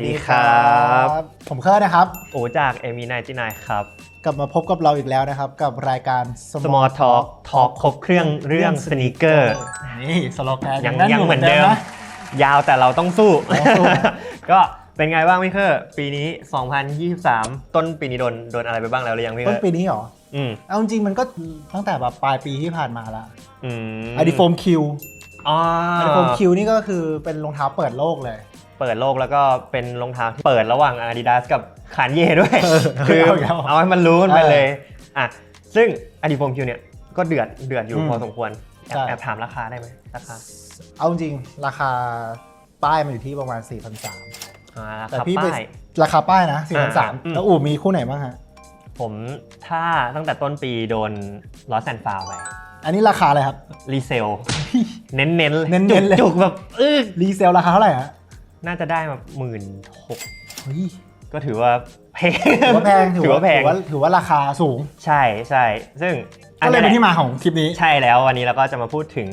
สวัสดีครับ ผมเคอร์นะครับ โอจากเอมีนายจีนายครับ กลับมาพบกับเราอีกแล้วนะครับ กับรายการ Small Talk Talk ครบเครื่องเรื่องสน e เกอร์นี่สโลแกนยังนั่ยังเหมือนเดิมนะยาวแต่เราต้องสู้ต้องสู้ ก็เป็นไงบ้างพี่เคอร์ปีนี้ 2023 ต้นปีนี้โดนโดนอะไรไปบ้างแล้วหรือยังพี่เคต้อนร์ปีนี้เหรออืมเอาจริงๆมันก็ตั้งแต่แบบปลายปีที่ผ่านมาแล้วอืมอ d ดิโฟมคิวอ๋ออ d ดิโฟมคิวนี่ก็คือเป็นรองเท้าเปิดโลกเลย เปิดโลกแล้วก็เป็นรองเท้าที่เปิดระหว่าง Adidas กับคานเย่ด้วยเออคือเอาอีกแล้วเอาให้มันรู้กันไปเออเลยอะซึ่ง a d i f o m Q เนี่ยก็เดือดเดือดอยู่อืมพอสมควรแอบใช่แอบถามราคาได้ไหมราคา เอาจริงๆราคาป้ายมันอยู่ที่ประมาณ 4 3 0 0อ่าราแต่คาพี่ไปป้ายราคาป้ายนะ 4 3อ่าอืม0แล้วอู่มีคู่ไหนบ้างฮะ ผมถ้าตั้งแต่ต้นปีโดนลอสแอนฟาวไป อันนี้ราคาอะไรครับ รีเซล เน้นเน้นๆเน้นๆเลยจุกๆแบบเออรีเซลราคาเท่าไหร่ฮะ น่าจะได้มาหมื่นหกเฮ้ยก็ถือว่าแพงถือว่าแพงถือว่าแพงถือว่าถือว่าราคาสูง ใช่ใช่ซึ่งอัก็เลยแหเป็นละที่มาของคลิปนี้ ใช่แล้ววันนี้เราก็จะมาพูดถึง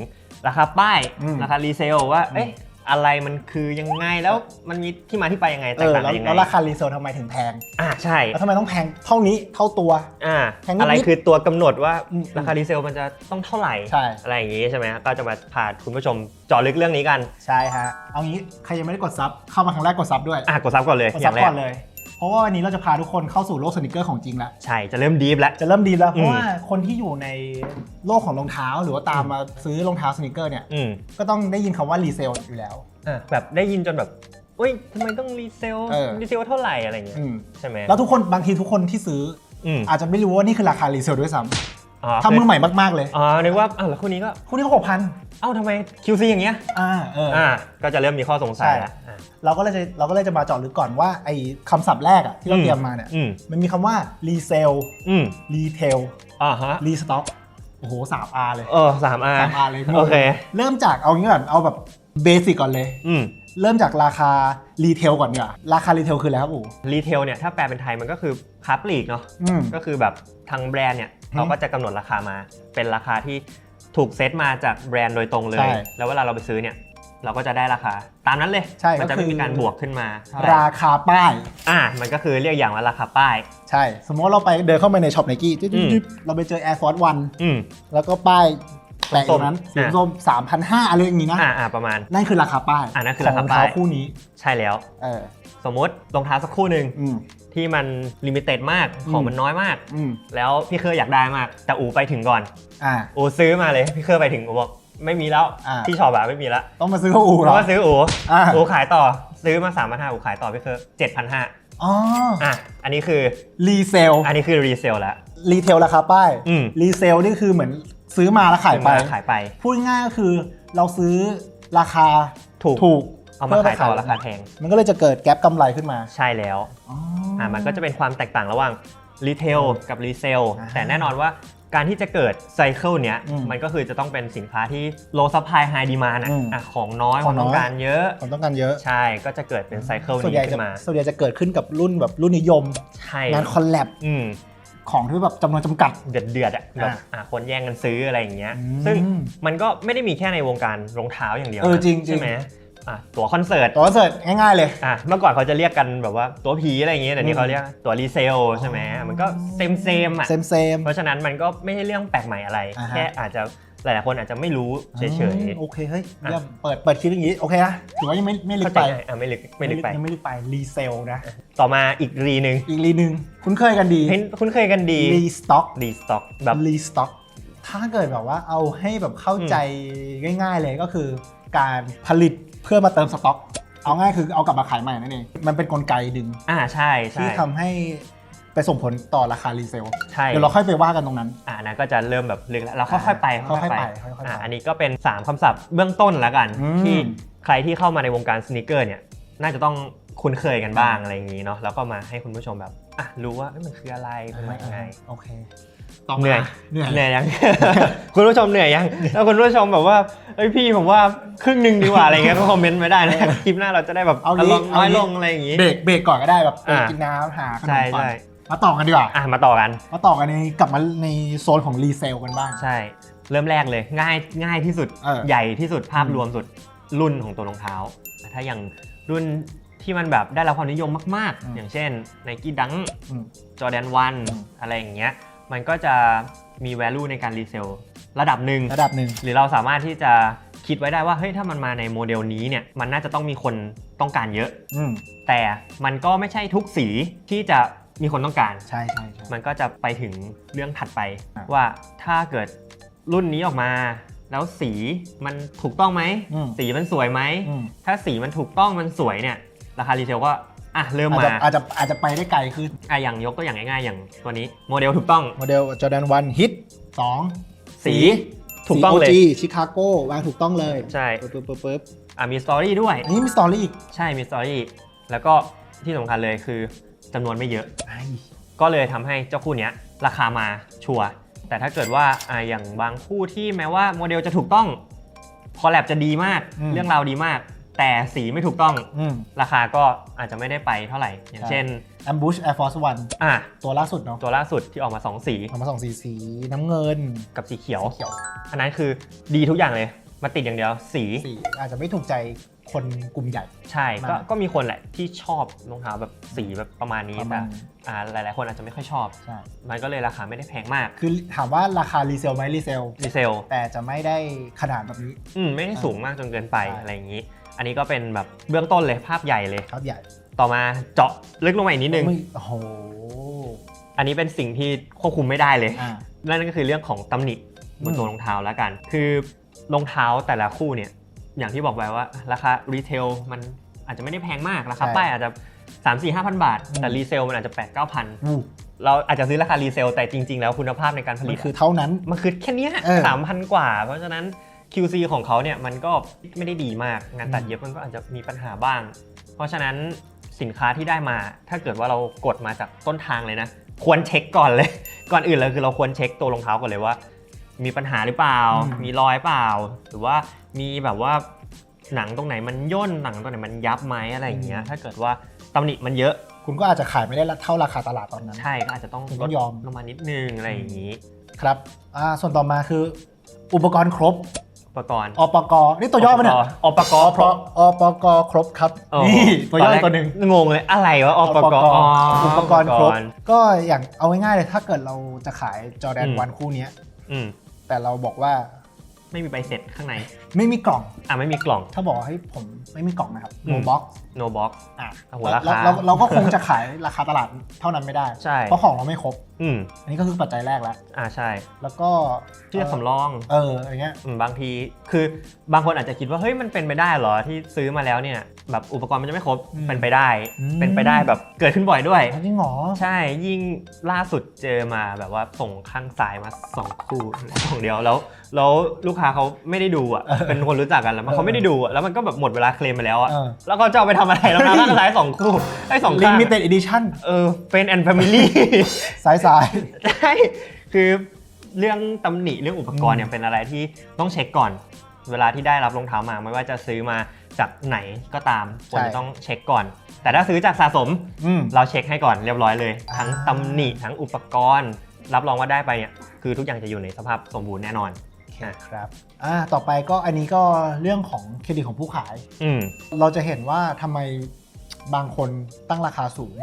ราคาป้ายอืมราคารีเซลว่าอืมเอ๊ะ อะไรมันคือยังไงแล้วมันมีที่มาที่ไปยังไงแตเอกอต่างแล้วกันยังไงแล้วราคารีเซลทำไมถึงแพง อ่าใช่แล้วทำไมต้องแพงเท่านี้เท่าตัว อ่าแพงนิดๆอะไรคือตัวกำหนดว่าอืมราคารีเซลมันจะต้องเท่าไหร่ใช่ อะไรอย่างงี้ใช่ไหมก็จะมาพาคุณผู้ชมเจาะลึกเรื่องนี้กันใช่ฮะ เอางี้ใครยังไม่ได้กดซับเข้ามาครั้งแรกกดซับด้วย อะกดซับก่อนเลยกดอซัย่าบงแรก่กอนเลย เพราะว่าวันนี้เราจะพาทุกคนเข้าสู่โลกสนิเกอร์ของจริงแล้ว ใช่ จะเริ่มดีฟแล้ว จะเริ่มดีแล้ว เพอืราะมว่าคนที่อยู่ในโลกของรองเท้า หรือว่าตามมาซื้อรองเท้าสนิเกอร์เนี่ย อืมก็ต้องได้ยินคำว่ารีเซลอยู่แล้ว อะแบบได้ยินจนแบบเอ้ยทำไมต้องรีเซลเออ รีเซลเท่าไหร่อะไรเงี้ยอืมใช่ไหมแล้วทุกคนบางทีทุกคนที่ซื้ออืมอาจจะไม่รู้ว่านี่คือราคารีเซลด้วยซ้ อ๋อำถ้ามือใหม่มาก ๆ เลย อ๋อนึกว่าอ้าวแล้วคู่นี้ก็ คู่นี้ก็หกพันเอ้าทำไม QC อย่างเงี้ย อ่าเอออ อ่า ก็จะเริ่มมีข้อสงสัยใช่แล้วอะ เราก็เลยจะเราก็เลยจะมาเจาะลึกก่อนว่าไอ้คำศัพท์แรกอะที่เราอืม เตรียมมาเนี่ย อืมมันมีคำว่ารีเซลอืมรีเทลอ่าฮะรีสต็อก โอ้โหสามอาร์เลยเออสามอาสามอาร์เลยโอเค เริ่มจากเอางี้ก่อนเอาแบบเบสิกก่อนเลย อืมเริ่มจากราคารีเทลก่อนดีกว่าราคารีเทลคืออะไรครับอู๋รีเทลเนี่ยถ้าแปลเป็นไทยมันก็คือค้าปลีกเนาะอืมก็คือแบบทางแบรนด์เนี่ยอืมเขาก็จะกำหนดราคามา เป็นราคาที่ถูกเซตมาจากแบรนด์โดยตรงเลใช่ยแล้วเวลาเราไปซื้อเนี่ย เราก็จะได้ราคา ตามนั้นเลย ใช่มันจะก็คืไม่อมีการบวกขึ้นมาเท่ไหราคาป้าย อ่า มันก็คือเรียกอย่างว่าราคาป้าย ใช่ สมมติว่าเราไปเดินเข้าไปในช็อปไนกี้อืม เราไปเจอ Air Force One อืม แล้วก็ป้ายแปะอยู่นั้นส้สีมๆส้มสามพันห้าอะไรอย่างงี้นะ อ่าอ่าประมาณ นั่นคือราคาป้ายอะนั่นคือขราองคารองเท้าป้ายคู่นี้ ใช่แล้ว เออ สมมติรองเท้าสักคู่หนึ่งอืม ที่มันลิมิเต็ดมากอืมของมันน้อยมาก อืม แล้วพี่เคยอยากได้มาก แต่อูไปถึงก่อน อ่า อูซื้อมาเลย พี่เคยไปถึงอูบอก ไม่มีแล้วอ่า ที่ช็อปอะไม่มีแล้วต้องมาซื้อกับอูเหรเราอก็ซื้ออูอ่า อูขายต่อซื้อมา3ามพันห้าอูขายต่อพี่เคยเจ็ดพันห้าอ๋ออะอันนี้คือรีเซลอันนี้คือรีเซลแล้ว รีเทลราคาป้ายอืม รีเซลนี่คือเหมือนซื้อมาแล้วขายไป ซื้อมขายไปพูดง่ายๆก็คือเราซื้อราคาถูกถูกเอามาขายต่อราคาแพงมันก็เลยจะเกิดแก๊ปกำไรขึ้นมาใช่แล้วอ๋ออะมันก็จะเป็นความแตกต่างระหว่างรีเทลกับรีเซลอ่าแต่แน่นอนว่า การที่จะเกิดไซเคิลเนี้ยอืมมันก็คือจะต้องเป็นสินค้าที่ low supply high demand อะอืมอะของน้อยขคองนน้อยต้องการเยอะผมต้องการเยอะ ใช่ก็จะเกิดเป็นไซเคิลส่วนนี้ใหญ่จะขึ้นมาส่วนใหญ่จะเกิดขึ้นกับรุ่นแบบรุ่นนิยม ใช่งานคอลแลบอืมของที่แบบจำนวนจำกัด เดือดเดือดๆอะแบบอะ อะคนแย่งกันซื้ออะไรอย่างเงี้ยอืมซึ่งมันก็ไม่ได้มีแค่ในวงการรองเท้าอย่างเดียวเออนะจริงๆ ใช่ไหม อะตั๋วคอนเสิร์ตตัวคอนเสิร์ตง่ายๆเลย อะเมื่อก่อนเขาจะเรียกกันแบบว่าตั๋วผีอะไรอย่างเงี้ยแต่อืนี่มเขาเรียกตั๋วรีเซลใช่ไหมมันก็เซมเซมๆอะเซมเซม เพราะฉะนั้นมันก็ไม่ใช่เรื่องแปลกใหม่อะไร อ่าฮะ แค่อาจจะหลายๆคนอาจจะไม่รู้เฉยโอเคเฮ้ยอะเยี่ยมเปิดเปิดคลิปอย่างนี้โอเคนะถือว่ายังไม่ไม่ๆลึเข้ากใจไปง่ายอะไม่ลึกไม่ลึกไป ยังไม่ลึกไปรีเซลนะต่อมาอีกรีหนึ่งอีกรีหนึ่งคุ้นเคยกันดีเห็นคุ้นเคยกันดีรีสต็อก รีสต็อกแบบ รีสต็อกถ้าเกิดแบบว่าเอาให้แบบเข้าใจง่าย ๆ เลยก็คือการผลิต เพื่อมาเติมสต็อก เอาง่ายคือเอากลับมาขายใหม่นั่นเอง มันเป็นกลไกหนึ่งอ่าใช่ใช่ที่ทำให้ไปส่งผลต่อราคารีเซล ใช่เดี๋ยวเราค่อยไปว่ากันตรงนั้น อ่านะก็จะเริ่มแบบลึกแล้วเราค่อยๆไปค่อยๆไปค่อยๆไปอ่าอันนี้ก็เป็น 3คำศัพท์เบื้องต้นแล้วกันอืม ที่ใครที่เข้ามาในวงการสนิเกอร์เนี่ยน่าจะต้องคุ้นเคยกันบ้างอะไรอย่างนี้เนาะแล้วก็มาให้คุณผู้ชมแบบอะรู้ว่าเอ้ยมันคืออะไรเป็นมายังไง โอเค ต่อมาเหนื่อยเหนื่อยเหนื่อยยัง คุณผู้ชมเหนื่อยยังแล้วคุณผู้ชมแบบว่าเอ้ยพี่ผมว่าครึ่งหนึ่งดีกว่าอะไรเงี้ยก็คอมเมนต์มาได้นะคลิปหน้าเราจะได้แบบเอาอารงี้มณ์น้อยเอางี้ลงอะไรอย่างงี้เบรกเบรกก่อนก็ได้แบบไปอ่ากินน้ำหาขนใช่มก่อนใช่มาต่อกันดีกว่าอะมาต่อกัน มาต่อกันในกลับมาในโซนของรีเซลกันบ้าง ใช่ เริ่มแรกเลยง่ายง่ายที่สุดเออใหญ่ที่สุดภาพรวมสุดรุ่นของตัวรองเท้าแต่ถ้าอย่างรุ่นที่มันแบบได้รับความนิยมมากอืมๆอย่างเช่น Nike Dunk อืม Jordan อืม1อะไรอย่างเงี้ย มันก็จะมี value ในการรีเซลระดับหนึ่งระดับหนึ่งหรือเราสามารถที่จะคิดไว้ได้ว่าเฮ้ยถ้ามันมาในโมเดลนี้เนี่ยมันน่าจะต้องมีคนต้องการเยอะ อืมแต่มันก็ไม่ใช่ทุกสีที่จะมีคนต้องการ ใช่ใช่ใช่ มันก็จะไปถึงเรื่องถัดไป อะ ว่าถ้าเกิดรุ่นนี้ออกมา แล้วสีมันถูกต้องไหม อืมสีมันสวยไหม อืม ถ้าสีมันถูกต้องมันสวยเนี่ย ราคารีเทลก็ อะเริ่มอาจมาจะอาจจะอาจจะไปได้ไกลขึ้นอะอย่างยกตัวอย่างง่ายๆ อย่างตัวนี้โมเดลถูกต้องโมเดล Jordan 1 Hit 2สีถูกต้องเลยสี OG ชิคาโกวางถูกต้องเลยใช่ ปึ๊บปึ๊บปึ๊บปึ๊บอะมีสตอรี่ด้วย อันนี้มีสตอรี่อีกใช่มีสตอรี่แล้วก็ที่สำคัญเลยคือจำนวนไม่เยอะ ไอ้ก็เลยทำให้เจ้าคู่เนี้ยราคามาชัวร์แต่ถ้าเกิดว่าอะอย่างบางคู่ที่แม้ว่าโมเดลจะถูกต้องคอลแลบจะดีมาก เรื่องราวดีมาก แต่สีไม่ถูกต้องอืมราคาก็อาจจะไม่ได้ไปเท่าไหร่ อย่างเช่น Ambush Air Force One อะตัวล่าสุดเนาะตัวล่าสุดที่ออกมา 2 สีออกมาสองสีสีน้ำเงินกับสีเขียว เขียวอันนั้นคือดีทุกอย่างเลยมาติดอย่างเดียวสีสีอาจจะไม่ถูกใจคนกลุ่มใหญ่ ใช่ก็มากก็มีคนแหละที่ชอบรองเท้าแบบสีแบบประมาณนี้ประแต่มาณอ่าหลาย ๆ คนอาจจะไม่ค่อยชอบ ใช่มันก็เลยราคาไม่ได้แพงมากคือถามว่าราคารีเซลไหมรีเซลรีเซล แต่จะไม่ได้ขนาดแบบนี้ อืมไม่ได้สูงมากจนเกินไปใช่ อะไรอย่างนี้ อันนี้ก็เป็นแบบเบื้องต้นเลยภาพใหญ่เลย ครับใหญ่ต่อมาเจาะลึกลงมาอีกนิดนึง ไม่โอ้โหอันนี้เป็นสิ่งที่ควบคุมไม่ได้เลย อ่า นั่นก็คือเรื่องของตำหนิบนอืมตัวรองเท้าแล้วกัน คือรองเท้าแต่ละคู่เนี่ย อย่างที่บอกไปว่าราคารีเทลมันอาจจะไม่ได้แพงมาก ราคาป้ายอาจจะ 3 4 5 0 0บาท แต่รีเซลมันอาจจะ 8 9 0 0 อู้เราอาจจะซื้อราคารีเซลแต่จริง ๆ แล้วคุณภาพในการผมัลินตคือเท่านั้น มันคือแค่เนี้ยเออ สามพันกว่า เพราะฉะนั้น QC ของเขาเนี่ยมันก็ไม่ได้ดีมากงานตัดเย็บมันก็อาจจะมีปัญหาบ้าง เพราะฉะนั้นสินค้าที่ได้มาถ้าเกิดว่าเรากดมาจากต้นทางเลยนะ ควรเช็คก่อนเลย ก่อนอื่นเลยคือเราควรเช็คตัวรองเท้าก่อนเลยว่า มีปัญหาหรือเปล่าอืมมีรอยเปล่า หรือว่ามีแบบว่าหนังตรงไหนมันย่นหนังตรงไหนมันยับไหมอะไรอย่างเงี้ยถ้าเกิดว่าตำหนิมันเยอะ คุณก็อาจจะขายไม่ได้เท่าราคาตลาดตอนนั้น ใช่ก็อาจจะต้องคุณลต้อดงยอมลงมานิดนึงอะไรอย่างนี้ ครับอ่าส่วนต่อมาคืออุปกรณ์ครบอุ ปกรณ์ อปกนี่ตัวย่อปะเนี่ย อปกอปอปกครบครับ โอ้นี่ตัวย่อแรกตัวหนึ่ง งงเลยอะไรวะอปกอ๋ออุปกรณ์ครบอุปกก็อย่างเอาง่ายๆเลยถ้าเกิดเราจะขายจอแดนอืมวันคู่เนี้ย อืมแต่เราบอกว่าไม่มีใบเสร็จข้างในไม่มีกล่อง อะไม่มีกล่อง ถ้าบอกว่าเฮ้ยผมไม่มีกล่องนะครับ อืโนมบ็อก no box อะโอ้โหเราราคา เราเราก็คงจะขายราคาตลาดเท่านั้นไม่ได้ ใช่ เพราะของเราไม่ครบ อืมอันนี้ก็คือปัจจัยแรกแล้ว อ่าใช่แล้วก็ที่จะสำรองเอออย่างเงี้ย อืมบางที คือบางคนอาจจะคิดว่าเฮ้ยมันเป็นไปได้เหรอที่ซื้อมาแล้วเนี่ยแบบอุปกรณ์มันจะไม่ครบอืมเป็นไปได้ อืม เป็นไปได้แบบเกิดขึ้นบ่อยด้วยจริงเหรอ ใช่ยิ่งล่าสุดเจอมาแบบว่าส่งข้างซ้ายมาสองคู่ สองเดียวแล้วแล้วลูกค้าเขาไม่ได้ดูอะเออเป็นคนรู้จักกันแล้วมันเออเขาไม่ได้ดูอะแล้วมันก็แบบหมดเวลาเคลมไปแล้วอะเออ แล้วก็จะเอาไปทำอะไรแล้วนะข้างซ้ายสองคู่ไอ้สองลิข้างมิเต็ดอีดิชั่นเออเป็นแอนด์แฟมิลี่ สายสาย ใช่คือเรื่องตำหนิเรื่องอุปกรณ์เนี่ยอืมเป็นอะไรที่ต้องเช็คก่อน เวลาที่ได้รับรองเท้ามาไม่ว่าจะซื้อมาจากไหนก็ตามควรจะต้องเช็คก่อน แต่ถ้าซื้อจากสะสมอืม เราเช็คให้ก่อนเรียบร้อยเลย ทั้งอ่าตำหนิทั้งอุปกรณ์ รับรองว่าได้ไปเนี่ยคือทุกอย่างจะอยู่ในสภาพสมบูรณ์แน่นอน อะครับอ่าต่อไปก็อันนี้ก็เรื่องของเครดิตของผู้ขาย อืมเราจะเห็นว่าทำไมบางคนตั้งราคาสูง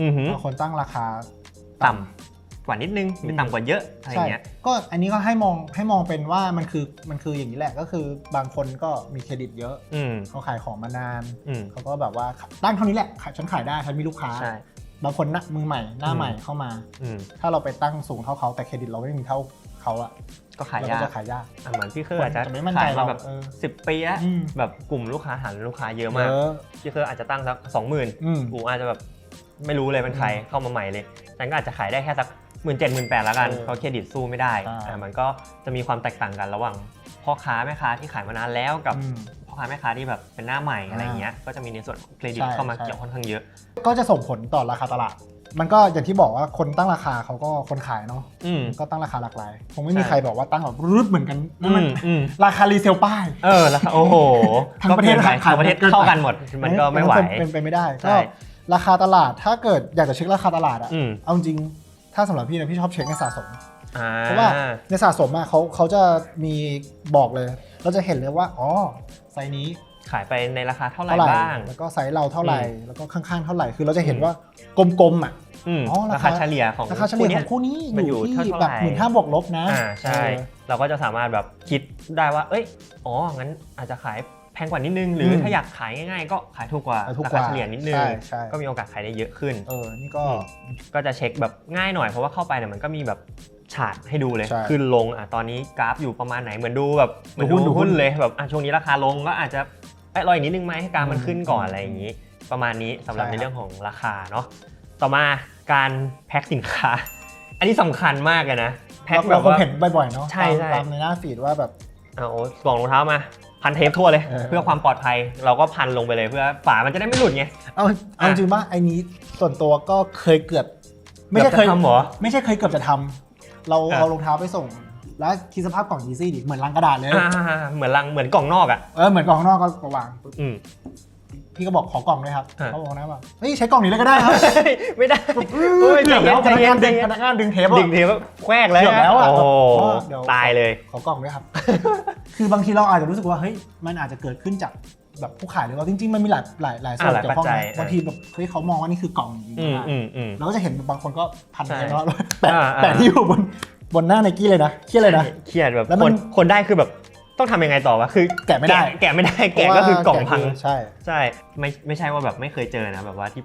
อือหือบางคนตั้งราคาต่ำกว่านิดนึงหรือต่ำกว่าเยอะอะไรใช่เงี้ย ก็อันนี้ก็ให้มองให้มองเป็นว่ามันคือมันคืออย่างนี้แหละก็คือบางคนก็มีเครดิตเยอะอืมเขาขายของมานาน อืมเขาก็แบบว่าตั้งเท่านี้แหละขายฉันขายได้ฉันมีลูกค้า ใช่ บางคนนะมือใหม่หน้าอืม ใหม่เข้ามา อืมถ้าเราไปตั้งสูงเท่าเขาแต่เครดิตเราไม่มีเท่า เขาอะก็ขายเรายาก็กจะขายยาก อะเหมือนพี่เคอร์อาจจะจะไม่มั่นใจขายมาเราแบบเออสิบปีแล้วอืม แบบกลุ่มลูกค้าหันลูกค้าเยอะเยมากอะ พี่เคอร์อาจจะตั้งสักสองหมื่นอืม กูอาจจะแบบไม่รู้เลยเป็นใครอืมเข้ามาใหม่เลยฉันก็อาจจะขายได้แค่สักหมื่นเจ็ดหมื่นแปดแล้วกันเออเพราะเครดิตสู้ไม่ได้ใช่ อะมันก็จะมีความแตกต่างกันระหว่างพ่อค้าแม่ค้าที่ขายมานานแล้วกับ อืม พ่อค้าแม่ค้าที่แบบเป็นหน้าใหม่อะไรเงี้ย ก็จะมีในส่วนของเครดิตใช่เข้ามาใช่ เกี่ยวค่อนข้างเยอะ ก็จะส่งผลต่อราคาตลาด มันก็อย่างที่บอกว่าคนตั้งราคาเขาก็คนขายเนาะอืม ก็ตั้งราคาหลากหลายคงไม่มีใช่ ใครบอกว่าตั้งแบบรึดเหมือนกันนั่นมันอืมอืมราคารีเซลป้าย เออแล้วโอ้โหทั้งประเทศก็กินไปขายทั้งประเทศเกินไปเข้ากันหมด มันก็ไม่ไหวเป็นไปไม่ได้ใช่ ก็ราคาตลาดถ้าเกิดอยากจะเช็คราคาตลาดอะอืมเอาจริงถ้าสำหรับพี่นะพี่ชอบเช็คในสะสม อ่าเพราะว่าในสะสมอะเขาเขาจะมีบอกเลย เราจะเห็นเลยว่าอ๋อไซส์นี้ ขายไปในราคาเท่าไหร่เท่าไหร่บ้าง แล้วก็ไซส์เราเท่าไหร่อืมแล้วก็ข้างๆเท่าไหร่ คือเราจะเห็นอืมว่ากลมๆอะอืมอ๋อราราคาคาเฉลี่ยของราคาเฉลี่ยนี้ของคู่นี้มันออยู่ยู่ที่เท่าไหร่แบบหมื่นห้าบวกลบนะอ่าใช่เออเราก็จะสามารถแบบคิดได้ว่า เอ้ย อ๋อ งั้นอาจจะขายแพงกว่านิดนึง หรืออมถ้าอยากขายง่ายๆ ก็ขายถูกกว่าขายถูกรากว่าคาเฉลี่ยนิดนึงใช่ใช่ก็มีโอกาสขายได้เยอะขึ้น เออ นี่ก็อืมก็จะเช็คแบบง่ายหน่อย เพราะว่าเข้าไปเนี่ยมันก็มีแบบฉาดให้ดูเลยใช่ขึ้นลงอะตอนนี้กราฟอยู่ประมาณไหน เหมือนดูแบบเหมือนดูหุ้นดูดูหุ้หุ้นนเลย แบบอะช่วงนี้ราคาลงก็อาจจะ เอ้ยรออีกนิดนึงไหมให้กราฟมันอืมขึ้นก่อนอืมอะไรอย่างนี้ ประมาณนี้สำหรับใช่ในครับ เรื่องของราคาเนาะต่อมาการแพ็คสินค้า อันนี้สำคัญมากเลยนะแพ็คแบเราบคงว่า เห็นบ่อยๆเนาะใช่ตามใช่ตามในหน้าฟีดว่าแบบ เอากล่องรองเท้ามา พันเทปทั่วเลย เออ เพื่อความปลอดภัยเราก็พันลงไปเลยเพื่อฝามันจะได้ไม่หลุดไง เอาเอาจริงๆว่าไอ้นี้ส่วนตัวก็เคยเกือบ ไม่เกืใช่อบเคยจะทำเหรอไม่ใช่เคยเกือบจะทำเราอะ เอารองเท้าไปส่ง แล้วคิดสภาพกล่องยีซี่ดิเหมือนลังกระดาษเลยอ่าเหมือนลังเหมือนกล่องนอกอะ เออเหมือนกล่องข้างนอกก็วางปุ๊บอืม พี่ก็บอกขอกล่องด้วยครับอะ เขาบอกนะว่าเฮ้ยใช้กล่องนี้เลยก็ได้ครับไม่ได้เอเฮ้อยเกือบแล้วพใจนักเย็งานนใจดึงเย็นพนักงานดึงเทปดึอะงเทปแควกแล้วเกือบแล้วอะโอ้โหเดี๋ยว ตายเลย ขอกล่องด้วยครับ คือบางทีเราอาจจะรู้สึกว่าเฮ้ยมันอาจจะเกิดขึ้นจากแบบผู้ขายหรือว่าจริง ๆ มันมีหลายหลายหลายส่วนอะหลายเกี่ยวข้องปัจจันะยบางทีแบบเฮ้ยเขามองว่านี่คือกล่องจริงอืมๆอืมอืม เราก็จะเห็นบางคนก็พันใช่เทปแล้วแปะอ่าอ่าแปะที่อยู่บน บนหน้าไนกี้เลยนะเครียดเลยนะ เครียดแบบแล้วมัคนน คนได้คือแบบต้องทำยังไงต่อวะคือแกะไม่ได้ แกะไม่ได้แกะก็คือกล่องพัง ใช่ ใช่ไม่ไม่ใช่ว่าแบบไม่เคยเจอนะแบบว่าที่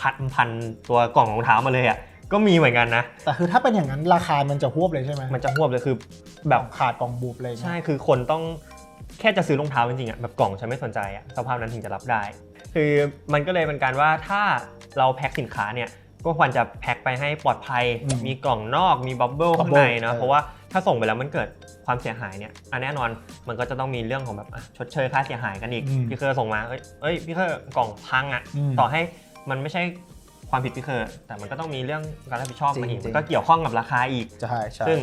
พันพันตัวกล่องรองเท้ามาเลยอะก็มีเหมือนกันนะ แต่คือถ้าเป็นอย่างนั้นราคามันจะหวบเลยใช่ไหมมันจะหวบเลยคือแบแบบบขาดกล่องบูบเลยนะใช่คือคนต้องแค่จะซื้อรองเท้าจริงๆอะแบบกล่องฉันไม่สนใจอะสภาพนั้นถึงจะรับได้ คือมันก็เลยเป็นการว่าถ้าเราแพ็คสินค้าเนี่ย ก็ควรจะแพ็คไปให้ปลอดภัย อืมมีกล่องนอกมีบับเบิลบับข้างเบิ้ลในเนาะเออเพราะว่าถ้าส่งไปแล้วมันเกิดความเสียหายเนี่ยอันแน่นอนมันก็จะต้องมีเรื่องของแบบอะชดเชยค่าเสียหายกันอีก อืมพี่เคอร์ส่งมาเอ้ยเอ้ยพี่เคอร์กล่องพังอะ อืมต่อให้มันไม่ใช่ความผิดพี่เคอร์แต่มันก็ต้องมีเรื่องการรับผิดชอบมาอีกจริงๆ มันก็เกี่ยวข้องกับราคาอีก ใช่ใช่ ซึ่ง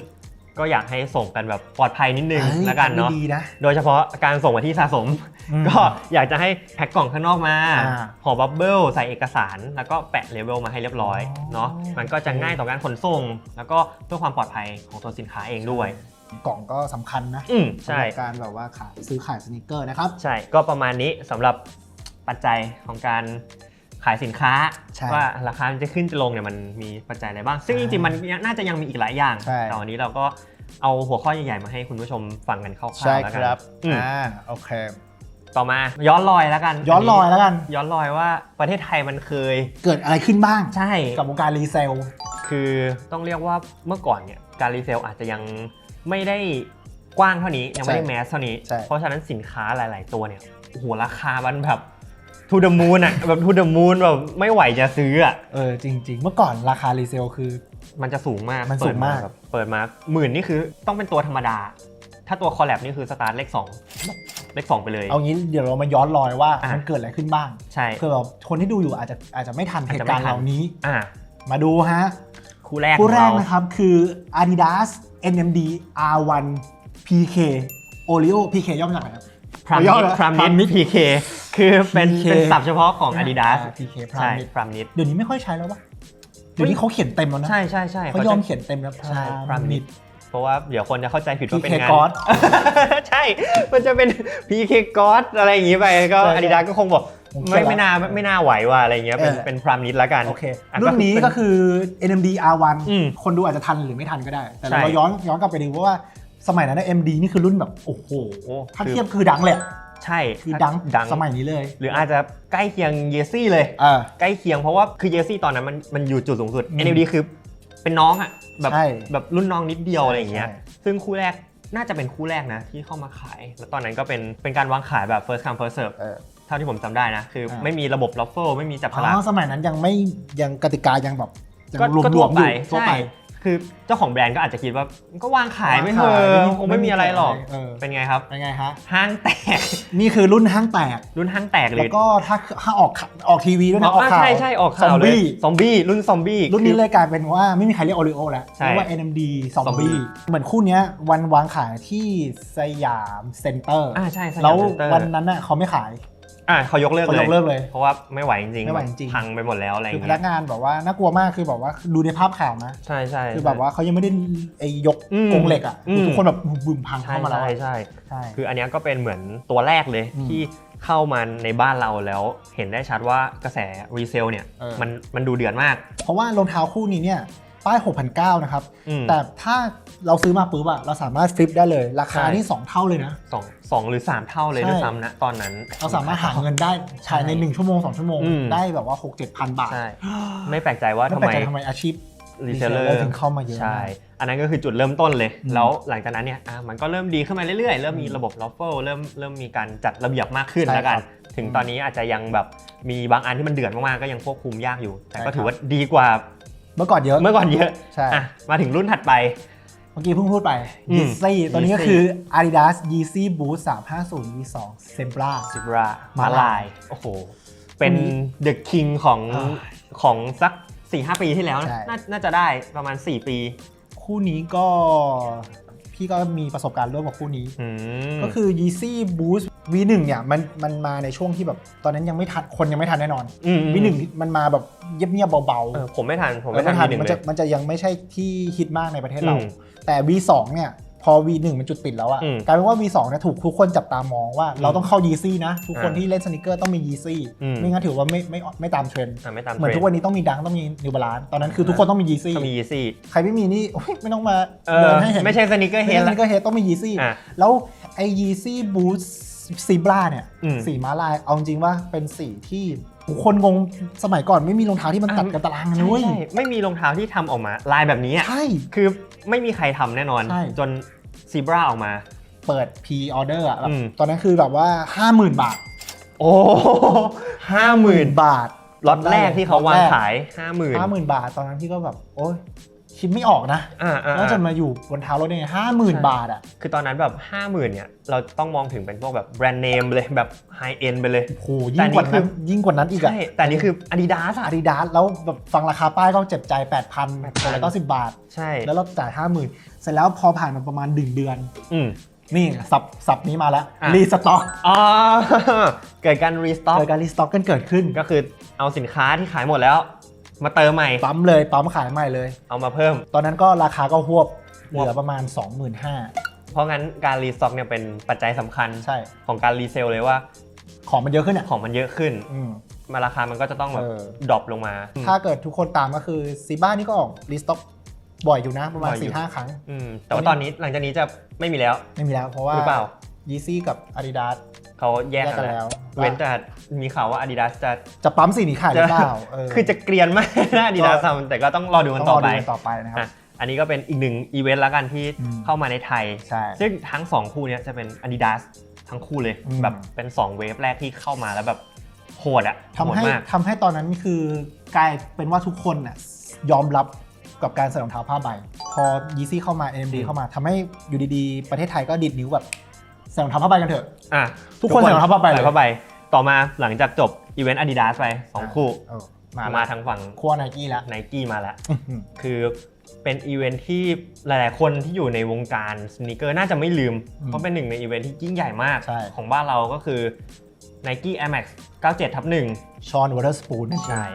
ก็อยากให้ส่งกันแบบปลอดภัยนิดนึงฮ้ยแล้วกันเนาะ ดีนะ โดยเฉพาะการส่งมาที่สะสมอืมก็อยากจะให้แพ็คกล่องข้างนอกมาอ่าห่อบับเบิลใส่เอกสาร แล้วก็แปะเลเวลมาให้เรียบร้อยอ๋อเนาะ มันก็จะง่ายต่อการขนส่ง แล้วก็เพื่อความปลอดภัยของตัวสินค้าเองด้วย กล่องก็สำคัญนะอืมใช่สำหรับการแบบว่าขายซื้อขายสนิเกอร์นะครับ ใช่ ก็ประมาณนี้สำหรับปัจจัยของการ ขายสินค้า ใช่ว่าราคามันจะขึ้นจะลงเนี่ยมันมีปัจจัยอะไรบ้าง ซึ่งจริงๆมันยังน่าจะยังมีอีกหลายอย่าง ใช่ แต่วันนี้เราก็เอาหัวข้อใหญ่ๆมาให้คุณผู้ชมฟังกันคร่าวๆใช่แล้วคกัรับอืมอ่าโอเค ต่อมาย้อนรอยแล้วกันย้อนรอยแล้วกัน ย้อนรอยว่าประเทศไทยมันเคย เกิดอะไรขึ้นบ้าง ใช่ กับวงการรีเซล คือต้องเรียกว่าเมื่อก่อนเนี่ยการรีเซลอาจจะยังไม่ได้กว้างเท่านี้ยังไม่ได้ใช่แมสเท่านี้ ใช่ เพราะฉะนั้นสินค้าหลาย ๆ ตัวเนี่ยโอ้โหราคามันแบบ ทูเด e m มูนอะแบบทูเด e m มูนแบบไม่ไหวจะซื้ออะเออจริง ๆ เมื่อก่อนราคารีเซลคือ มันจะสูงมากมันสูงมาก เปิดแบบเปิดมาหมื่นนี่คือต้องเป็นตัวธรรมดา ถ้าตัวคอลแลบนี่คือสตาร์ทเลขสองเลขสองไปเลย เอางี้เดี๋ยวเรามาย้อนรอยว่าอะ มันเกิดอะไรขึ้นบ้างใใช่ เพื่อแบบคนที่ดูอยู่อาจจะอาจจะไม่ทันอาเหจจะตุการณ์ไม่ทันเหล่านี้ อ่ามาดูฮะ คู่แรกคู่แรกของเานะครับ คือ Adidas NMD R1 PK Oreo PK ย่อมาจากอะไรครับ พรามย่นิอดเหรอพรามนิด Pramid PK คือเป็น PK เป็นศัพท์เฉพาะของ Adidas อ่า PK ใช่ Pramid พรามนิดเดี๋ยวนี้ไม่ค่อยใช้แล้ววะเดี๋ยวนี้เขาเขียนเต็มแล้วนะใช่ใช่ใช่เขายอมเขียนเต็มแล้วใช่พรามิด Pramid เพราะว่าเดี๋ยวคนจะเข้าใจผิดว่าเป็น PK งาน God ใช่ มันจะเป็น PK God อะไรอย่างงี้ไปก็ใช่ใช่ Adidas ก็คงบอกผมเชื่ไม่อไม่น่าไม่ไม่น่าไหวว่ะอะไรเงี้ยเป็นเออเป็นพรามนิดแล้วกันโอเคอะรุ่นนี้เป็นก็คือ NMD R1 อืมคนดูอาจจะทันหรือไม่ทันก็ได้ แต่ใช่เราย้อนย้อนกลับไปดูเพราะว่า สมัยนั้นนะ MD นี่คือรุ่นแบบโอ้โหโอ้ถ้าคือเทียบคือดังเลยอะใช่คือดังดังสมัยนี้เลย หรืออาจจะใกล้เคียงเยซี่เลยเออใกล้เคียงเพราะว่าคือเยซี่ตอนนั้นมันมันอยู่จุดสูงสุดอืม NLD คือเป็นน้องอะแบบใช่แบบรุ่นน้องนิดเดียวอะไรอย่างเงี้ยใช่ซึ่งคู่แรกน่าจะเป็นคู่แรกนะที่เข้ามาขาย แล้วตอนนั้นก็เป็นเป็นการวางขายแบบ first come first serve เออเท่าที่ผมจำได้นะ คืออาไม่มีระบบ r อ f เฟิลไม่มีจับฉอ๋ลากอสมัยนั้นยังไม่ยังกติกายังแบบยังก็รวมก็รทั่ววมไปอยู่ทั่วใช่ไป คือเจ้าของแบรนด์ก็อาจจะคิดว่าก็วางขายไม่เถวางอะขายคงไม่มีอะไรหรอกเออ เป็นไงครับเป็นไงฮะห้างแตก นี่คือรุ่นห้างแตก รุ่นห้างแตกเลแล้วยก็ถ้าถ้าออกข่าวออกทีวีด้วยนะออกอ่าข่าวใช่ใช่ออกซอข่ามวเลยบี้ซอมบี้รุ่นซอมบี้รุ่นนี้คือเลยกลายเป็นว่าไม่มีใครเรียกโอริโอแล้วใช่เรียกว่า NMD ซอม Zombie บี้เหมือนคู่เนี้ยวันวางขายที่สยามเซ็นเตอร์อ่าใช่สยามแล้วเซ็นเตอร์วันนั้นน่ะเขาไม่ขาย อ่าเขายกเลิกเขาเลยยกเลิกเลยเพราะว่าไม่ไหวจริงๆไม่ไหวจริงๆพังไปหมดแล้วอะไรอคือย่างพเงี้นัยกงานแบบว่าน่ากลัวมากคือแบบว่าดูในภาพข่าวนะ ใช่ใช่ คือแบบว่าเขายังไม่ได้ไอ้ยกอืมกรงเหล็กอะอืมทุกคนแบบบึ้มพังใช่เข้ามาแล้วใช่อะใช่ ใช่ คืออันเนี้ยก็เป็นเหมือนตัวแรกเลยอืมที่เข้ามาในบ้านเราแล้ว เห็นได้ชัดว่ากระแสรีเซลเนี่ยเออ มันมันดูเดือดมาก เพราะว่ารองเท้าคู่นี้เนี่ย ป้าย 6,900 นะครับ อืม แต่ถ้าเราซื้อมาปุ๊บอะเราสามารถฟลิปได้เลย ราคาใช่นี่ 2 เท่าเลยนะ สองสองหรือ3เท่าเลยใช่ ด้วยซ้ำนะตอนนั้น เราสามารถหาเงินได้ภายใน 1 ชั่วโมง 2 ชั่วโมง อืม ได้แบบว่า 6 7 พันบาทใช่ ไม่แปลกใจว่าไม่ทำแปลไมกใจทำไมอาชีพ รีเซลเลอ reseller ร์ถึงเข้ามาเยอะใช่มากอันนั้นก็คือจุดเริ่มต้นเลย อืมแล้วหลังจากนั้นเนี่ยอะมันก็เริ่มดีขึ้นมาเรื่อยๆ เริ่มมีอืมระบบล็อฟเฟิลเริ่มเริ่มมีการจัดระเบียบมากขึ้นใช่แล้วกัน ครับถึงอืมตอนนี้อาจจะยังแบบมีบางอันที่มันเดือดมากๆ ก็ยังควบคุมยากอยู่ แต่ใช่ก็ถืครัอบว่าดีกว่า เมื่อก่อนเยอะ เมื่อก่อนเยอะใช่ อะมาถึงรุ่นถัดไป เมื่อกี้เพิ่งพูดไป อืม Yeezy ตัวนี้ก็ Yeezy คือ Adidas Yeezy Boost 350 V2 Sembra ซิบรามามาลาลายยโอ้โห เป็นอันนี้เดอะคิงของอ่าของสัก 4-5 ปีที่แล้วนะใช่นาน่าจะได้ประมาณ 4 ปี คู่นี้ก็ พี่ก็มีประสบการณ์ร่วมกับคู่นี้อืมก็คือ Yeezy Boost V1 เนี่ยมันมันมาในช่วงที่แบบตอนนั้นยังไม่ทันคนยังไม่ทันแน่นอนม V1 มันมาแบบเงียบๆเบาเออผมไม่ทันผมๆไม่ทันทัทีหนึ่งมันเลจะย มันจะยังไม่ใช่ที่ฮิตมากในประเทศเรา อืม แต่ V2 เนี่ย พอ V1 มันจุดติดแล้วอะอืมกลายเป็นว่า V2 เนี่ยถูกทุกคนจับตามองว่าเราต้องเข้า Yeezy นะ ทุกคนอ่าที่เล่นสนิเกอร์ต้องมี Yeezy อืม ไม่งั้นถือว่าไม่ไม่ไม่ตามเทรนด์อะไม่ตามเหมือนทรทุกวันนี้ต้องมีดังต้องมี New Balance ตอนนั้นคือทุกคนต้องมี Yeezy ก็มียีซี่ใครไม่มีนี่โอ๊ยไม่ต้องมาเอเดิอนให้เห็น ไม่ใช่สนิเกอร์เฮเฮดดแล้แล้ววก็เฮดต้องมียีซี่ อะแล้วไอ้ยีซี่บูสซีบราเนี่ยอืม สีม้าลาย เอาจริงว่าเป็นสีที่คนงงสมัยก่อนไม่มีรองเท้าที่มันตัดกับตารางกันใช่เว้ยใช่ไม่มีรองเท้าที่ทำออกมาลายแบบนี้อะใช่ คือ ไม่มีใครทำแน่นอน ใช่ จนซีบราออกมา เปิด P order อะแบบอืม ตอนนั้นคือแบบว่า 50,000 บาท โอ้ ห้าหมื่นบาท ล็อตแรกที่เขาวางล็อตแรกขายห้าหมื่น50,000บาทตอนนั้นพี่ก็แบบ โอ๊ย คิดไม่ออกนะอ่าอ่าว่าจะมาอยู่บนเท้าเราได้ไงห้าหมื่นใช่บาทอะคือตอนนั้นแบบห้าหมื่นเนี่ย เราต้องมองถึงเป็นพวกแบบแบรนด์เนมเลยแบบไฮเอ็นไปเลยโหยิ่งกว่าแต่นี่คืนั้นอยิ่งกว่านั้นอีกอะใช่ แต่นี่คือ Adidas อะอาดิดาสแล้วแบบฟังราคาป้ายก็เจ็บใจ 8,000ตัวละ90บาท ใช่ แล้วเราจ่าย50,000เสร็จแล้วพอผ่านมาประมาณดึงเดือน อืม นี่สับสับนี้มาแล้วอะ รีสต็อกอ๋อ เกิดการรีสต็อกเกิดการรีสต็อกกันเกิดขึ้น ก็คือเอาสินค้าที่ขายหมดแล้ว มาเติมใหม่ ปั๊มเลยปั๊มขายใหม่เลย เอามาเพิ่ม ตอนนั้นก็ราคาก็หวบหเหวบลือประมาณ 25,000 เพราะงั้นการรีสต็อกเนี่ยเป็นปัจจัยสำคัญใช่ ของการรีเซลเลยว่าของมันเยอะขึ้นอะของมันเยอะขึ้น อืม มาราคามันก็จะต้องแบบเออ ดรอปลงมา ถ้าเกิดทุกคนตามก็คือซีบ้านี่ก็ออกรีสต็อกบ่อยอยู่นะประมาณบ่อยอยู่4-5ครั้ง อืมแต่ว่าตอนนี้หลังจากนี้จะไม่มีแล้ว ไม่มีแล้วเพราะว่าหรือเปล่า ยีซี่กับ Adidas เขา แยกแยกกักันนแล้แล้ววเว้นแต่มีข่าวว่า Adidas จะจะปั๊มสีนี้ขายหรือเปล่าเคือจะเกรียนมากนะ Adidas ทำแต่ก็ต้องรอดูกันต้องต่รออไปดูกันต่อไปนะครับอะอันนี้ก็เป็นอีกหนึ่งอีเวนต์แล้วกันที่อืมเข้ามาในไทยใช่ซึ่งทั้ง 2 คู่เนี้ยจะเป็น Adidas ทั้งคู่เลยอืมแบบเป็น 2 เวฟแรกที่เข้ามาแล้วแบบโหดอะโหทำดให้มากทำให้ตอนนั้นคือกลายเป็นว่าทุกคนน่ะยอมรับกับการใส่รองเท้าผ้าใบ พอยีซี่เข้ามา AMD อืมเข้ามาทำให้อยู่ดีๆ ประเทศไทยก็ดิดนิ้วแบบ ใส่รองเท้าผ้าใบกันเถอะ อะทุกคนใส่รองเท้าผ้าใบเลย ใส่ผ้าใบ ต่อมาหลังจากจบอีเวนต์ Adidas ไป2คู่ เออมามามาทางฝั่งขั้วไนกี้แล้ว ไนกี้มาแล้ว คือเป็นอีเวนท์ที่หลาย ๆ คนที่อยู่ในวงการสน e เกอร์น่าจะไม่ลืม อืมเพราะเป็นหนึ่งในอีเวนท์ที่ยิ่งใหญ่มาก ใช่ ของบ้านเราก็คือ Nike Air Max 97ทับ1ชอนวอเตอร์สปูนใช่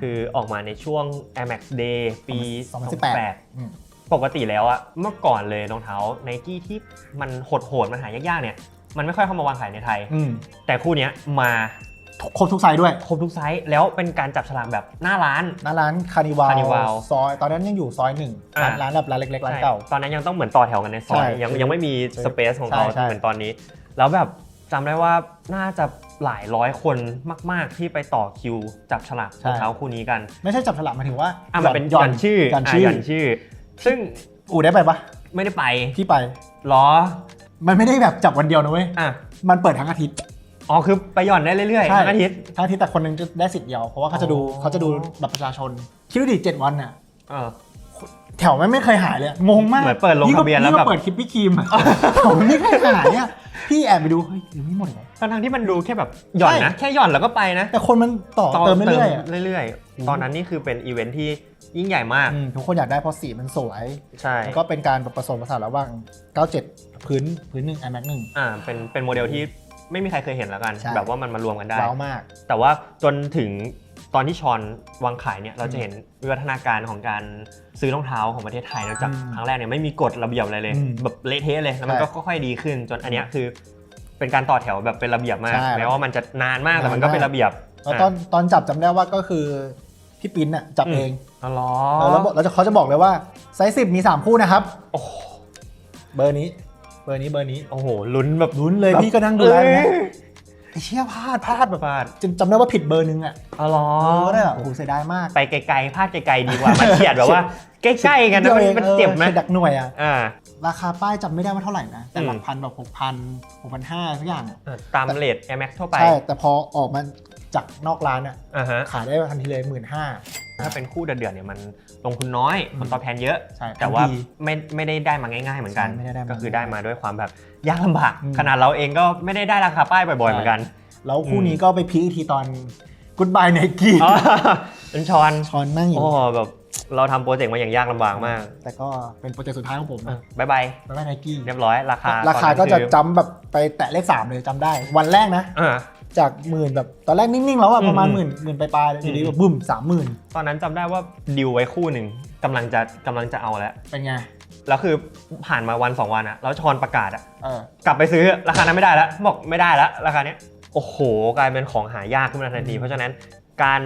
คือออกมาในช่วง Air Max Day ปี 2018 2018 ปกติแล้วอะเมื่อก่อนเลยรองเท้า Nike ที่มันโหดๆมันหายากๆเนี่ย มันไม่ค่อยเข้ามาวางขายในไทย อืมแต่คู่เนี้ยมาครบทุกไซส์ด้วย ครบทุกไซส์แล้วเป็นการจับฉลากแบบหน้าร้าน หน้าร้านคานิวาล Carnival ซอย ตอนนั้นยังอยู่ซอยหนึ่งอ่าร้านแบบร้านเล็กๆร้านเก่า ใช่ตอนนั้นยังต้องเหมือนต่อแถวกันในซอยใช่ยังยังไม่มีใช่สเปซของเขาใช่ใช่ เหมือนตอนนี้ แล้วแบบจำได้ว่าน่าจะหลายร้อยคนมาก ๆ ที่ไปต่อคิวจับฉลากรองเท้าคู่นี้กันไม่ใช่จับฉลากหมายถึงว่าอะมันเป็นหย่อนชื่อหย่อนอะชื่อหย่อนชื่อ ซึ่งอูได้ไปปะไม่ได้ไปพี่ไป ล้อมันไม่ได้แบบจับวันเดียวนะเว้ย อะมันเปิดทั้งอาทิตย์อ๋อคือไปหย่อนได้เรื่อยๆใช่ทั้งอาทิตย์ ทั้งอาทิตย์แต่คนหนึงจะได้สิทธิ์เดียว เพราะว่าเขาจะดูอ๋อ เขาจะดูบัตรประชาชน คิดดูดิเจ็ดวันน่ะ เออ แถวไม่ไม่เคยหายเลยงงมากเหมือนเปิดลงทะเบียนแล้วงกแบบเปิดคลิปพี่ครีมอะแถวไม่เคยหายเนี่ยพี่แอบไปดู เฮ้ยยังไม่หมดเหรอ ทั้งๆที่มันดูแค่แบบหย่อนนะใช่แค่หย่อนแล้วก็ไปนะ แต่คนมันต่อเติมเรื่อยๆอะเรื่อยๆ ตอนนั้นนี่คือเป็นอีเวนท์ที่ยิ่งใหญ่มากอืมทุกคนอยากได้เพราะสีมันสวย ใช่แล้วก็เป็นการผสมผสานระหว่าง 97 พื้นพื้นหนึ่ง iMac หนึ่งอ่าเป็นเป็นโมเดลที่ไม่มีใครเคยเห็นแล้วกันใช่แบบว่ามันมารวมกันได้ว้าวมาก แต่ว่าจนถึงตอนที่ชอนวางขายเนี่ยเราจะเห็นวิวัฒนาการของการซื้อรองเท้าของประเทศไทยนะจากอืมครั้งแรกเนี่ยไม่มีกฎระเบียบอะไรเลยอืมแบบเละเทะเลยแล้วมันใช่ก็ค่อยๆดีขึ้น จนอันเนี้ยคือ เป็นการต่อแถวแบบเป็นระเบียบมาก ใช่ แม้ว่ามันจะนานมากแต่มันก็นานมากเป็นระเบียบแล้วตอนตอนจับจำได้ว่าก็คือพี่ปิ้นอะจับอืมเองอ๋อเหรอเออแล้วบอกแล้วจะเขาจะบอกเลยว่าไซส์สิบมี3คู่นะครับ โอ้โหเบอร์นี้ เบอร์นี้เบอร์นี้ โอ้โหลุ้นแบบ ลุ้นเลยแบบพี่ก็นั่งดูแล้วนะเอ้ย ไอ้เชี่ยพลาดพลาดแบบพลาด จำจำได้ว่าผิดเบอร์นึงอะอ๋อเหรอ เออได้แบบโอ้โหเสียดายมากไปไกลๆพลาดไกลๆดีกว่า มันเฉียดแบบว่า ใกล้ๆกันนะมันมันเจ็บไหมออฉียดดักหน่วยอะอ่า ราคาป้ายจำไม่ได้ว่าเท่าไหร่นะ แต่หลัอืกมพันแบบหกพันหกพันห้าทุกอย่างอะตามเลท Air Max ทั่วไป ใช่ แต่พอออกมาจากนอกร้านอะอ่าฮะ ขายได้ทันทีเลยหมื่นห้า ถ้าเป็นคู่เดือดๆเนี่ยมันลงทุนน้อยอืมผลตอบแทนเยอะ ใช่แต่ว่าทันทีไม่ไม่ได้ได้มาง่าย ๆ เหมือนกัน ใช่ไม่ได้ได้มาก็คือได้มาด้วยความแบบยากลำบากอืม ขนาดเราเองก็ไม่ได้ได้ราคาป้ายบ่อยๆเหมือนกันแล้วคู่อืมนี้ก็ไปพีคอีกทีตอน Goodbye Nike อ๋อเป็นชอนชอนนั่งอยู่ โอ้แบบเราทำโปรเจกต์มาอย่างยากลำบากมากแต่ก็เป็นโปรเจกต์สุดท้ายของผมอะนะบายบายไม่ว่าไนกี้เรียบร้อยราคาราคาตอนนั้นก็จะคือจำแบบไปแตะเลขสามเลยจำได้ วันแรกนะ อ่า จากหมื่นแบบตอนแรกนิ่งๆแล้วอะอืมประมาณอืมหมื่นหมื่นปลายๆเลยอืมอยู่ดีแบบบึ้มสามหมื่นตอนนั้นจำได้ว่าดิวไว้คู่หนึ่งกำลังจะกำลังจะเอาแล้ว เป็นไง แล้วคือผ่านมาวันสองวันอะแล้วชอนประกาศอะเออกลับไปซื้อราคานั้นไม่ได้แล้วบอกไม่ได้แล้วราคาเนี้ยโอ้โหกลายเป็นของหายากขึ้นมาทันที เพราะฉะนั้นการ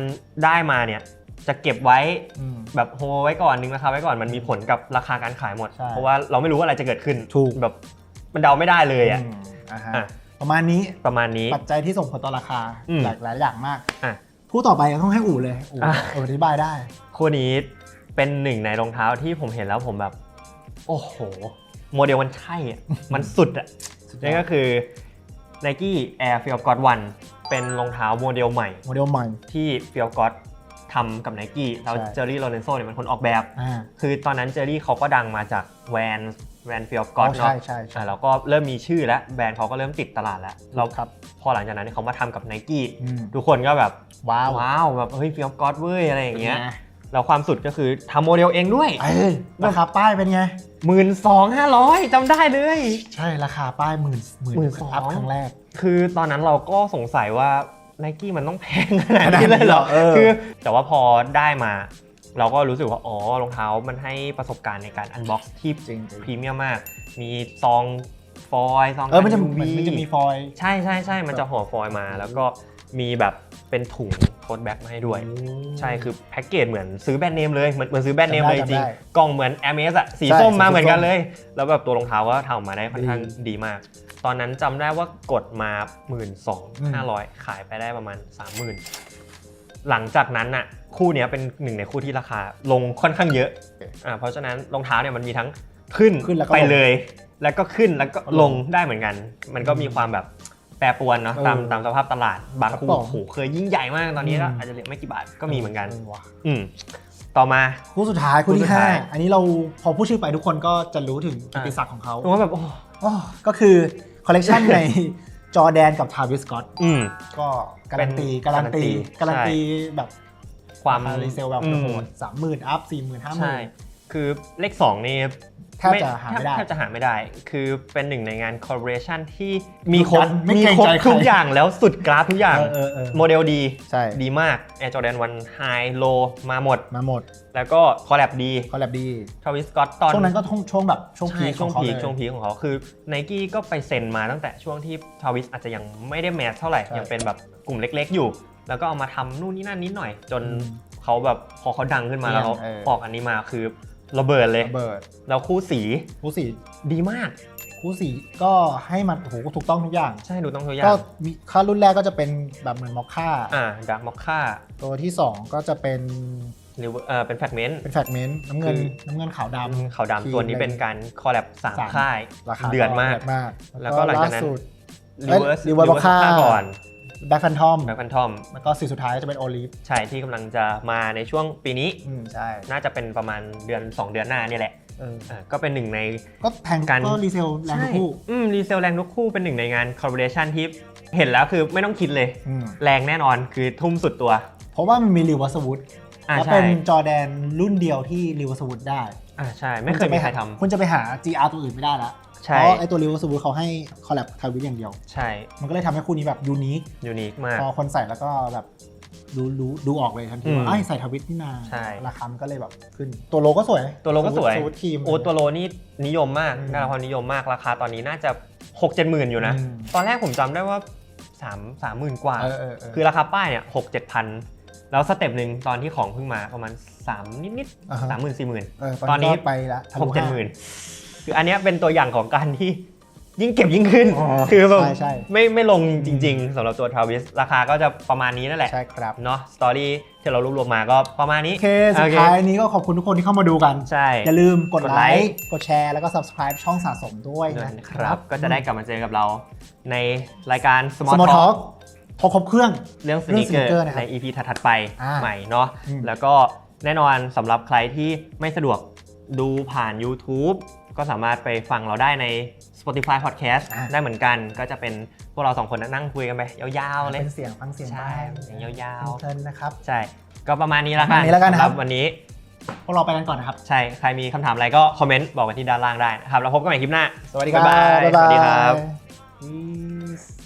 ได้มาเนี่ยจะเก็บไว้อืม แบบโฮไว้ก่อนนึงราคาไว้ก่อนมันมีผลกับราคาการขายหมด ใช่เพราะว่าเราไม่รู้ว่าอะไรจะเกิดขึ้นถูก แบบมันเดาไม่ได้เลยอะ อืมอ่าฮะอะ ประมาณนี้ประมาณนี้ ปัจจัยที่ส่งผลต่อราคาอืม หลายหลายอย่างมาก อะคู่ต่อไปต้องให้อู่เลยอู่อะ อู่อธิบายได้ คู่นี้เป็นหนึ่งในรองเท้าที่ผมเห็นแล้วผมแบบ โอ้โห โมเดลมันใช่อะ มันสุดอะสุดยอด นั่นก็คือ Nike Air f e e l God One เป็นรองเท้าโมเดลใหม่ โมเดลใหม่ ที่ f e e l God ทำกับ Nike แล้วใช่ เจอรี่โรเลนโซเนี่ยเป็นคนออกแบบ อ่า คือตอนนั้นเจอรี่เขาก็ดังมาจากแวน แวนฟิลอ๋ก็อเนาะใช่ใช่ใช่อ่าแล้วก็เริ่มมีชื่อแล้วแบรนด์เขาก็เริ่มติดตลาดแล้วแล้วครับพอหลังจากนั้นเนี่ยเขามาทำกับ Nike อืมทุกคนก็แบบว้าวว้าวแบบเฮ้ยฟิลก็เว้ยอะไรอย่างเงี้ยป็นไแล้วความสุดก็คือทำโมเดลเองด้วยเอ้ยราคาป้ายเป็นไง หมื่นสองห้าร้อยจำได้เลย ใช่ราคาป้ายหมื่นหมื่น12,000 อัพครั้งแรก คือตอนนั้นเราก็สงสัยว่า n นกี้มันต้องแพงขนาดนี้เลยเหรอเออ คือแต่ว่าพอได้มา เราก็รู้สึกว่า อ๋อรองเท้ามันให้ประสบการณ์ในการอันบ็อกซ์ที่จริงพรีเมียมมาก มีซองฟอยล์ซองเออมันจะกัมัน UV มันจะมีฟอยล์ใช่ใช่ใช่มันจะห่อฟอยล์มา แล้วก็มีแบบเป็นถุงโทสแบ็กมาให้ด้วย ใช่คือแพ็กเกจเหมือนซื้อแบรนด์เนมเลยเหมือนเหมือนซื้อแบรนด์เนมเลยจจำได้ริงจำได้กล่องเหมือน a อ m e s อะสีใช่ส้มมาสีส้มเหมือนกันเลย แล้วแบบตัวรองเท้าก็ทำออกมาได้ค่อนข้างดีดีมาก ตอนนั้นจำได้ว่ากดมา 1 2อืม5 0 0 ขายไปได้ประมาณ 30,000 หลังจากนั้นน่ะคู่เนี้ยเป็นหนึ่งในคู่ที่ราคาลงค่อนข้างเยอะอ่าเพราะฉะนั้นรองเท้าเนี่ยมันมีทั้งขึ้นขึ้นแล้วก็ไปลง เลย แล้วก็ขึ้นแล้วก็ลลงงได้เหมือนกัน มันก็มีความแบบแปรปรวนเนาะเออตามตามสภาพตลาดบางคู่ครับผม โอ้โหเคยยิ่งใหญ่มากตอนนี้ก็อืมอาจจะเหลือไม่กี่บาทก็มีเหมือนกันว่ะอืมต่อมา คู่สุดท้ายคู่คู่สุที่ดห้าท้ายอันนี้เราพอพูดชื่อไปทุกคนก็จะรู้ถึงอะกิตติศักดิ์ของเขาผมว่าแบบโอ้ อ๋อก็คือคอลเลกชันใน จอแดนกับทาวิสกอตอืม ก็การันตีเป็นการันตีกาการัรันนตีตีแบบความรรีเซลแบบอืมโหดสามหมื่นอัพสี่หมื่นห้าหมื่ใช่น คือเลข 2 นี่แทบจะหาไม่ได้แทบจะหาไม่ได้ คือเป็นหนึ่งในงาน collaboration ที่มีครบไม่มีเกรงครบใจใครทุกอย่างแล้วสุดกราฟทุกอย่างเออเออเออโมเดลดีใช่ดีมาก Air Jordan 1 High Low มาหมดมาหมด แล้วก็คอลแลบดีคอลแลบดีทวิสกอตตอนช่วงนั้นก็ช่วงช่วงแบบช่วงใช่พีคช่วงของเขาพีเลคยช่วงพีคของเขาคือไนกี้ก็ไปเซ็นมาตั้งแต่ช่วงที่ทวิสอาจจะยังไม่ได้แมสเท่าไหร่ใช่ยังเป็นแบบกลุ่มเล็ก ๆ อยู่ แล้วก็เอามาทำนู่นนี่นั่นนิดหน่อยจนอืมเขาแบบพอเขาดังขึ้นมาแล้วเขาเออออกอันนี้มาคือ ระเบิดเลย ระเบิดแล้วคู่สีคู่สี่ดีมาก คู่สี่ก็ให้มันโอ้โหถูกต้องทุกอย่าง ใช่ดูต้องตัวอย่าก็งมีค่ารุ่นแรกก็จะเป็นแบบเหมือนมอคค่าอ่าดักมอคค่าตัวที่ 2 ก็จะเป็นหรือเออเป็นแฟกเมนต์เป็นแฟกเมนต์น้ำเงินคือน้ำเงินขาวดำขาวครีมดำตัวนี้เป็นการคอลแลบสามสามค่ายราคาเดือดมากเดือดมาก แล้วก็หลังจากนั้นสุดรีเวิร์สเอ้ย Reverse Mocha ก่อน แบ็คแฟนทอมแบ็คแฟนทอมแล้วก็สีสุดท้ายจะเป็นโอลิฟใช่ที่กำลังจะมาในช่วงปีนี้ อืมใช่น่าจะเป็นประมาณเดือน 2 เดือนหน้านี่แหละเอออ่าก็เป็นหนึ่งใน ก็แพงการก็รีเซลแรงทุกคู่ใช่อืมรีเซลแรงทุกคู่เป็นหนึ่งในงาน collaboration ที่เห็นแล้วคือไม่ต้องคิดเลย อืมแรงแน่นอนคือทุ่มสุดตัว เพราะว่ามันมีรีวัสวุฒอ่าแล้วใช่เป็นจอแดนรุ่นเดียวที่รีวัสวุฒได้อ่าใช่ ไม่เคยมีใครทำคุณจะไปหา GR ตัวอื่นไม่ได้ละ ใช่ เพราะไอตัวรีวัสวุฒเขาให้คอลแลบทาวิทอย่างเดียว ใช่มันก็เลยทำให้คู่นี้แบบยูนิคยูนิคมาก พอคนใส่แล้วก็แบบดูดูดูออกเลยทันทีอืมว่าไอ้ยใส่ทวิตนี่นาใช่ ราคามันก็เลยแบบขึ้น ตัวโลก็สวยตัวโลก็สวยสครีม โอ้ตัวโลนี่นิยมมากอืมได้รับความนิยมมากราคาตอนนี้น่าจะ 6 7 หมื่นอยู่นะ อืม ตอนแรกผมจำได้ว่า 3 3หมื่นกว่า เออเออเออคือราคาป้ายเนี่ยหกเจ็ดพันแล้วสเต็ปหนึ่งตอนที่ของเพิ่งมาประมาณ 3 นิดนิดอ่าฮะสามหมื่นสี่หมื่น เออตตออนนนี้ นี้ก็ไปละทะหลุกเจ็ดห้าหมื่น คืออันเนี้ยเป็นตัวอย่างของการที่ยิ่งเก็บยิ่งขึ้น อ๋อคือแบบใช่ใช่ ไม่ไม่ลงจริง ๆสำหรับตัวทราวิสราคาก็จะประมาณนี้นั่นแหละใช่ครับ เนาะสตอรี่ที่เรารวบรวมมาก็ประมาณนี้โอเค สุดท้ายนี้ก็ขอบคุณทุกคนที่เข้ามาดูกัน ใช่ อย่าลืมกดกดไลไลค์ ค์ กดแชร์ แล้วก็ subscribe ช่องสะสมด้วยด้วยนะนะคครัรับ บ ก็จะได้กลับมาเจอกับเราในรายการ Small, Small Talk Talk พอครบเครื่อง เรื่องสเรื่นิองเกอ sneaker ร์นะครับใน EP ถัดๆไปอ่าใหม่เนาะอืมแล้วก็แน่นอนสำหรับใครที่ไม่สะดวกดูผ่าน YouTube ก็สามารถไปฟังเราได้ใน Spotify Podcast อ่าได้เหมือนกัน ก็จะเป็นพวกเราสองคนนั่งคุยกันไปยาวๆเลยเป็นเสียงฟังเสียงใช่บ้างเสียงยาวๆเพลินๆนะครับใช่ก็ประมาณนี้แล้วกันประมาณนี้แล้วกันนะครับสำหวันนี้พวกเราไปกันก่อนนะครับ ใช่ ใครมีคำถามอะไรก็คอมเมนต์บอกกันที่ด้านล่างได้นะครับ แล้วพบกันใหม่คลิปหน้า สวัสดีครับ บ๊ายบายบ๊ายบายสวัสดีครับ Peace